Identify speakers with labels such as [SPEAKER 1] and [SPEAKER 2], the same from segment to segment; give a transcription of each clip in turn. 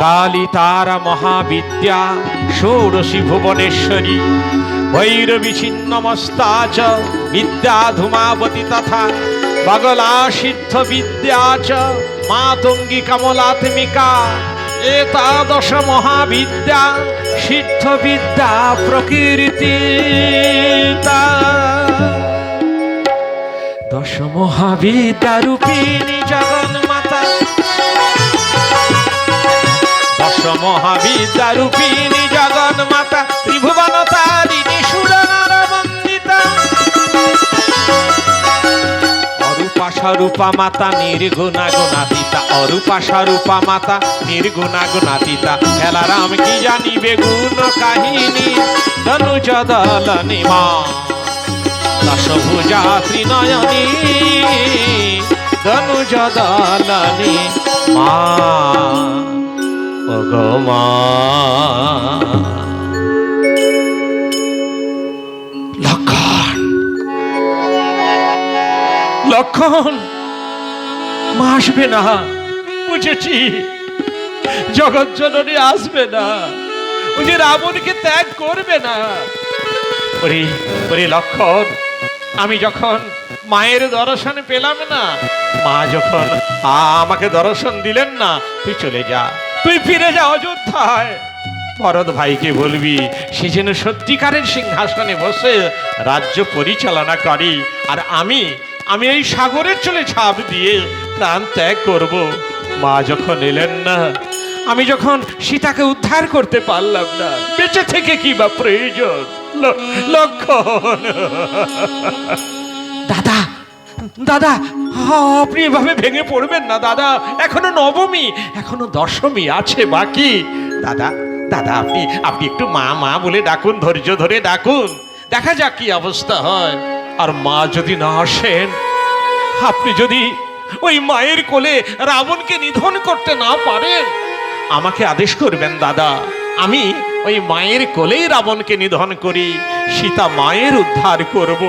[SPEAKER 1] কালী তারা মহাবিদ্যা ষোড়শী ভুবনেশ্বরী ভৈরবী ছিন্নমস্তা চ বিদ্যা ধূমাবতী তথা বগলা সিদ্ধ বিদ্যা চ মাতঙ্গী কমলাত্মিকা এতাদশ মহাবিদ্যা সিদ্ধ বিদ্যা প্রকৃতি দশ মহাবিদ্যা রূপিণী জগন্মাতা রূপিণী জগন্মাতা, ত্রিভুবন তারিণী সুরনার বন্দিতা। অরূপা স্বরূপা মাতা, নির্গুণা গুণাতীতা। অরূপা স্বরূপা মাতা, নির্গুণা গুণাতীতা। খেলারাম কি জানিবে গুণ কাহিনী? ধনুজ দলনি মা দশভুজা ত্রিনয়নী। ধনুজ দলনি মা ওগো মা। লক্ষণ মা আসবে না, বুঝেছি। জগৎ জননী আসবে না যে রাবণকে ত্যাগ করবে না। লক্ষণ, আমি যখন মায়ের দর্শন পেলাম না, মা যখন আমাকে দর্শন দিলেন না, তুই চলে যা। তুই ফিরে যা অযোধ্যায়। ভরত ভাইকে বলবি, সে যেন সত্যিকারের সিংহাসনে বসে রাজ্য পরিচালনা করি, আর আমি আমি এই সাগরের চলে ছাপ দিয়ে প্রাণ ত্যাগ করব। মা যখন এলেন না, আমি যখন সীতাকে উদ্ধার করতে পারলাম না, বেঁচে থেকে কি বা প্রয়োজন? লক্ষণ। দাদা দাদা, আপনি এভাবে ভেঙে পড়বেন না, দাদা। এখনও নবমী, এখনও দশমী আছে বাকি। দাদা দাদা, আপনি আপনি একটু মা মা বলে ডাকুন, ধৈর্য ধরে ডাকুন। দেখা যাক কি অবস্থা হয়। আর মা যদি না আসেন আপনি যদি ওই মায়ের কোলে রাবণকে নিধন করতে না পারেন, আমাকে আদেশ করবেন দাদা, আমি ওই মায়ের কোলেই রাবণকে নিধন করি, সীতা মায়ের উদ্ধার করব।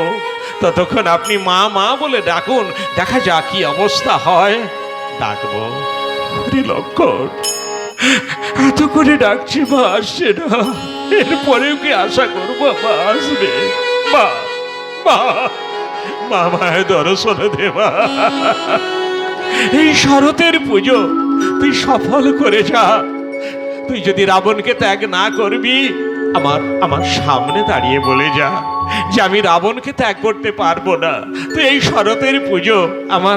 [SPEAKER 1] ততক্ষণ আপনি মা মা বলে ডাকুন, দেখা যাক কি অবস্থা হয়। ডাকবো লক্ষণ এত করে ডাকছি, মা আসছে না। এরপরেও কি আশা করব, মা আসবে? মা মা। মা মায়ের দর্শন দেবা। এই শরতের পুজো, তুই সফল করে যা। তুই যদি রাবণকে ত্যাগ না করবি, আমার আমার সামনে দাঁড়িয়ে বলে যা যে আমি রাবণকে ত্যাগ করতে পারব না। তুই এই শরতের পুজো আমার